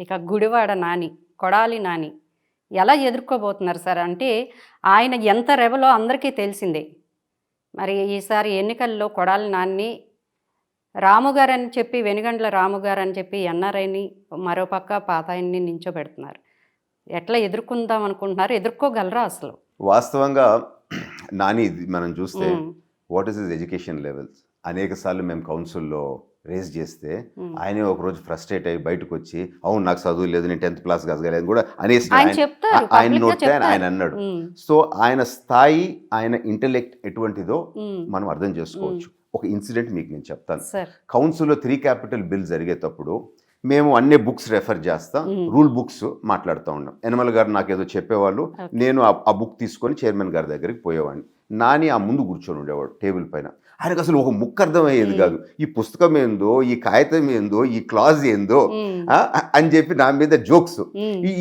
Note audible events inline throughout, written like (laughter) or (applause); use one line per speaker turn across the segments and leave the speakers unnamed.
ఇక గుడివాడ నాని కొడాలి నాని ఎలా ఎదుర్కోబోతున్నారు సార్? అంటే ఆయన ఎంత రెబలో అందరికీ తెలిసిందే. మరి ఈసారి ఎన్నికల్లో కొడాలి నాన్ని రాము గారు అని చెప్పి వెనుగండ్ల రాము గారు అని చెప్పి ఎన్ఆర్ఐని మరోపక్క పాతాయన్ని నించోబెడుతున్నారు. ఎట్లా ఎదుర్కొందాం అనుకుంటున్నారు? ఎదుర్కోగలరా అసలు?
వాస్తవంగా నాని మనం చూస్తే what is is education levels? అనేక సార్లు మేము కౌన్సిల్లో రేస్ చేస్తే. ఆయనే ఒక రోజు ఫ్రస్ట్రేట్ అయ్యి బయటకు వచ్చి అవును నాకు చదువు లేదు నేను టెన్త్ క్లాస్ కాదు కూడా అనేసి
ఆయన
నోట్ ఆయన. అన్నాడు. సో ఆయన స్థాయి ఆయన ఇంటలెక్ట్ ఎటువంటిదో మనం అర్థం చేసుకోవచ్చు. ఒక ఇన్సిడెంట్ మీకు నేను చెప్తాను. కౌన్సిల్లో త్రీ క్యాపిటల్ బిల్ జరిగేటప్పుడు మేము అన్ని బుక్స్ రెఫర్ చేస్తా. రూల్ బుక్స్ మాట్లాడుతూ ఉన్నాం. యనమల గారు నాకు ఏదో చెప్పేవాళ్ళు. నేను ఆ బుక్ తీసుకొని చైర్మన్ గారి దగ్గరికి పోయేవాడిని. నాని ఆ ముందు కూర్చొని ఉండేవాడు టేబుల్ పైన ఆయనకు అసలు ఒక ముక్క అర్థమయ్యేది. కాదు ఈ పుస్తకం ఏందో ఈ కాగితం ఏందో ఈ క్లాజ్ ఏందో అని చెప్పి నా మీద జోక్స్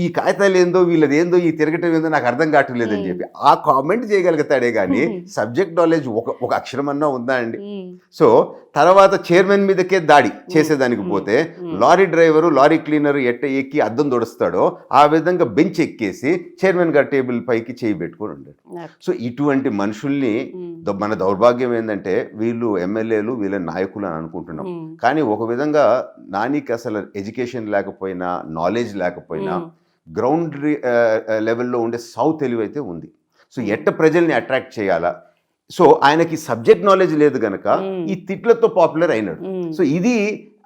ఈ కాగితాలు ఏందో వీళ్ళది ఏందో ఈ తిరగటం ఏందో నాకు అర్థం కావట్లేదు అని. చెప్పి ఆ కామెంట్ చేయగలుగుతాడే కానీ. సబ్జెక్ట్ నాలెడ్జ్ ఒక ఒక అక్షరం అన్నా ఉందా అండి సో తర్వాత చైర్మన్ మీదకే దాడి చేసేదానికి. పోతే. లారీ డ్రైవరు లారీ క్లీనర్ ఎట్ట ఎక్కి అద్దం దొడుస్తాడో ఆ విధంగా బెంచ్ ఎక్కేసి చైర్మన్ గారి టేబుల్ పైకి చేయి పెట్టుకొని
ఓకే.
సో ఇటువంటి మనుషుల్ని మన దౌర్భాగ్యం ఏంటంటే వీళ్ళు ఎమ్మెల్యేలు వీళ్ళ నాయకులు అని అనుకుంటున్నాం. కానీ ఒక విధంగా నానికి అసలు ఎడ్యుకేషన్ లేకపోయినా నాలెడ్జ్ లేకపోయినా గ్రౌండ్ లెవెల్లో ఉండే సౌ తెలివైతే ఉంది. సో ఎట్ట ప్రజల్ని అట్రాక్ట్ చేయాలా? సో ఆయనకి సబ్జెక్ట్ నాలెడ్జ్ లేదు గనక. ఈ తిట్లతో పాపులర్ అయినాడు. సో ఇది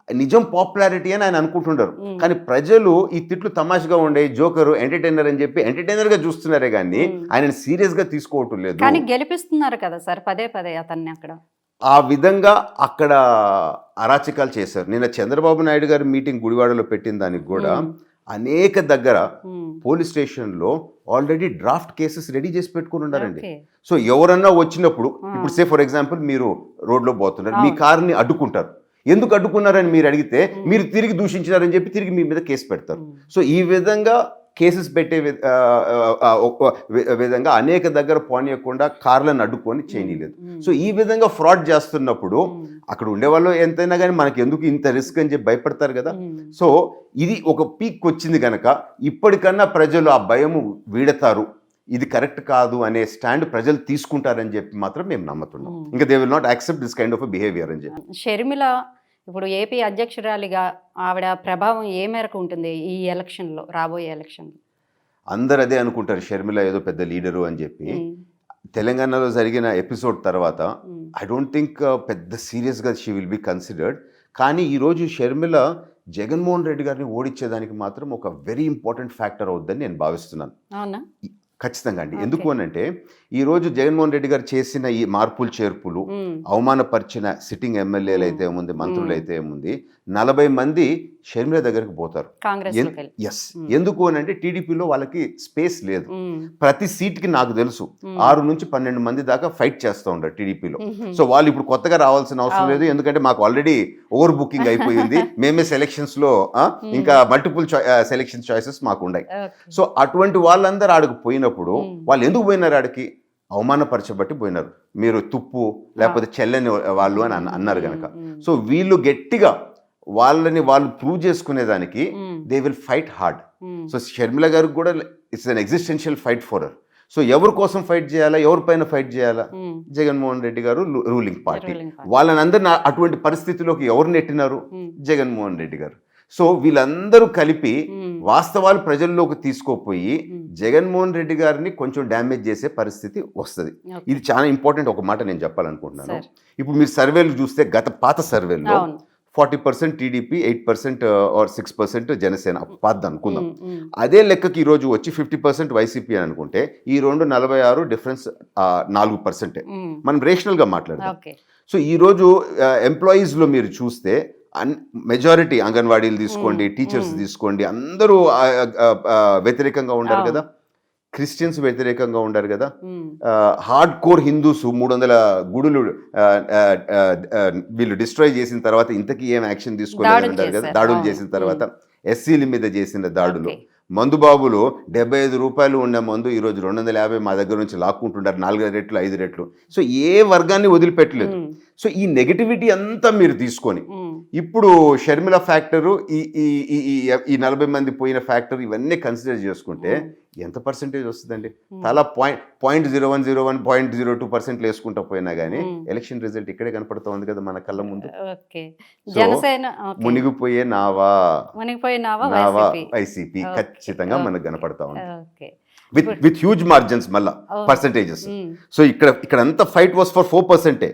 నిజం పాపులారిటీ అని ఆయన అనుకుంటుంటారు. కానీ ప్రజలు ఈ తిట్లు తమాషగా ఉండే జోకరు ఎంటర్టైనర్ అని చెప్పి ఎంటర్టైనర్గా చూస్తున్నారే కానీ
మ్మ్.
ఆయనని సీరియస్గా తీసుకోవటం లేదు
కానీ గెలిపిస్తున్నారు కదా సార్ పదే పదే అతన్ని అక్కడ
ఆ విధంగా అక్కడ అరాచకాలు చేశారు నిన్న చంద్రబాబు నాయుడు గారి మీటింగ్ గుడివాడలో పెట్టిన దానికి కూడా. అనేక దగ్గర పోలీస్ స్టేషన్లో ఆల్రెడీ డ్రాఫ్ట్ కేసెస్ రెడీ చేసి పెట్టుకుని ఉన్నారండి. సో ఎవరన్నా వచ్చినప్పుడు. ఇప్పుడు సే ఫర్ ఎగ్జాంపుల్ మీరు రోడ్లో పోతున్నారు మీ. కార్ని అడ్డుకుంటారు ఎందుకు అడ్డుకున్నారని మీరు అడిగితే. మీరు తిరిగి దూషించినారని చెప్పి తిరిగి మీ మీద కేసు పెడతారు. సో ఈ విధంగా కేసెస్ పెట్టే విధంగా అనేక దగ్గర పోనీయకుండా కార్లను అడ్డుకొని చేయనీయలేదు. సో ఈ విధంగా ఫ్రాడ్ చేస్తున్నప్పుడు అక్కడ ఉండేవాళ్ళు ఎంతైనా కానీ మనకి ఎందుకు ఇంత రిస్క్ అని చెప్పి భయపడతారు కదా. సో ఇది ఒక పీక్ వచ్చింది కనుక ఇప్పటికన్నా ప్రజలు ఆ భయము వీడతారు. ఇది కరెక్ట్ కాదు అనే స్టాండ్ ప్రజలు తీసుకుంటారని చెప్పి మాత్రం మేము నమ్ముతున్నాం. ఇంకా they will not accept this kind of behaviour అని చెప్పి.
షర్మిల ఇప్పుడు ఏపీ అధ్యక్షురాలిగా ఆవిడ ప్రభావం ఏ మేరకు ఉంటుంది ఈ ఎలక్షన్లో రాబోయే ఎలక్షన్
అందరు అదే అనుకుంటారు షర్మిల ఏదో పెద్ద లీడరు అని చెప్పి. తెలంగాణలో జరిగిన ఎపిసోడ్ తర్వాత ఐ డోంట్ థింక్ పెద్ద సీరియస్గా షీ విల్ బి కన్సిడర్డ్. కానీ ఈరోజు షర్మిల జగన్మోహన్ రెడ్డి గారిని ఓడించేదానికి మాత్రం ఒక వెరీ ఇంపార్టెంట్ ఫ్యాక్టర్ అవుద్దని నేను భావిస్తున్నాను. ఖచ్చితంగా అండి. ఎందుకు అని అంటే ఈరోజు జగన్మోహన్ రెడ్డి గారు చేసిన ఈ మార్పులు చేర్పులు అవమానపరిచిన సిట్టింగ్ ఎమ్మెల్యేలు అయితే ఏముంది మంత్రులు అయితే ఏముంది నలభై మంది షర్మిల దగ్గరికి పోతారు. ఎస్. ఎందుకు అని అంటే టీడీపీలో వాళ్ళకి స్పేస్ లేదు. ప్రతి సీట్కి నాకు తెలుసు. ఆరు నుంచి పన్నెండు మంది దాకా ఫైట్ చేస్తూ ఉంటారు టీడీపీలో. సో వాళ్ళు ఇప్పుడు కొత్తగా రావాల్సిన అవసరం. లేదు. ఎందుకంటే మాకు ఆల్రెడీ ఓవర్ బుకింగ్ అయిపోయింది. (laughs) మేమే సెలెక్షన్స్లో ఆ,
Hmm.
ఇంకా మల్టిపుల్ సెలెక్షన్ చాయిసెస్ మాకు ఉన్నాయి. సో అటువంటి వాళ్ళందరూ ఆడికి పోయినప్పుడు. వాళ్ళు ఎందుకు పోయినారు ఆడికి? అవమానపరచబట్టి పోయినారు. మీరు తుప్పు లేకపోతే చెల్లని వాళ్ళు అని అన్న- అన్నారు కనుక సో వీళ్ళు గట్టిగా వాళ్ళని వాళ్ళు prove చేసుకునేదానికి they will fight hard. So Sharmila గారికి కూడా it's an existential fight for uh so ఎవరి కోసం ఫైట్ చేయాలా ఎవరిపైన ఫైట్ చేయాలా? జగన్మోహన్ రెడ్డి గారు రూలింగ్ పార్టీ. వాళ్ళని అందరిని అటువంటి పరిస్థితిలోకి ఎవరు నెట్టినారు? జగన్మోహన్ రెడ్డి గారు. సో వీళ్ళందరూ కలిపి వాస్తవాలు ప్రజల్లోకి తీసుకోపోయి జగన్మోహన్ రెడ్డి గారిని కొంచెం డ్యామేజ్ చేసే పరిస్థితి వస్తుంది. ఇది చాలా ఇంపార్టెంట్ ఒక మాట నేను చెప్పాలనుకుంటున్నాను. ఇప్పుడు మీరు సర్వేలు చూస్తే గత పాత సర్వేల్లో forty percent TDP eight percent or six percent Janasena. పాత అనుకుందాం. అదే లెక్కకి ఈ రోజు వచ్చి ఫిఫ్టీ పర్సెంట్ వైసీపీ అని అనుకుంటే ఈ రెండు నలభై ఆరు డిఫరెన్స్ నాలుగు పర్సెంటే. మనం రేషనల్గా మాట్లాడదాం. సో ఈరోజు ఎంప్లాయీస్లో మీరు చూస్తే అన్ మెజారిటీ అంగన్వాడీలు తీసుకోండి టీచర్స్. తీసుకోండి అందరూ వ్యతిరేకంగా ఉండారు. కదా? క్రిస్టియన్స్ వ్యతిరేకంగా ఉండారు కదా? హార్డ్ కోర్ హిందూస్ మూడు వందల గుడులు వీళ్ళు డిస్ట్రాయ్ చేసిన తర్వాత ఇంతకీ ఏం యాక్షన్ తీసుకోలేదు
దాడులు
అంటారు కదా. దాడులు. చేసిన తర్వాత ఎస్సీల మీద చేసిన దాడులు. మందుబాబులు డెబ్బై ఐదు రూపాయలు ఉన్న మందు ఈరోజు రెండు వందల యాభై మా దగ్గర నుంచి లాక్కుంటుంటారు నాలుగు రెట్లు ఐదు రెట్లు. సో ఏ వర్గాన్ని వదిలిపెట్టలేదు. సో ఈ నెగటివిటీ అంతా మీరు తీసుకొని ఇప్పుడు షర్మిల ఫ్యాక్టరు ఈ ఈ ఈ నలభై మంది పోయిన ఫ్యాక్టర్ ఇవన్నీ కన్సిడర్ చేసుకుంటే ఎంత పర్సెంటేజ్ వస్తుందండి? చాలా point point zero one zero one point zero two percent వేసుకుంటా పోయినా కానీ. ఎలక్షన్ రిజల్ట్ ఇక్కడే కనపడుతూ ఉంది కదా మన కళ్ళ ముందు. మునిగిపోయే నావా.
మునిగిపోయినావా
నావా
వైసీపీ.
ఖచ్చితంగా మనకు. కనపడతా ఉంది.
Okay.
With with huge margins మళ్ళా
Oh.
పర్సంటేజెస్
ఉమ్,
సో ఇక్కడ ఇక్కడ అంతా ఫైట్ వాస్ ఫర్ ఫోర్ పర్సెంటే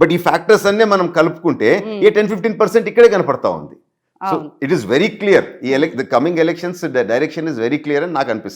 బట్ ఈ ఫ్యాక్టర్స్ అన్నీ మనం కలుపుకుంటే
Hmm.
A ten fifteen percent ఇక్కడే కనపడతా ఉంది. So it is very clear ఈ ఎలక్ the coming elections direction is very clear అని నాకు అనిపిస్తుంది.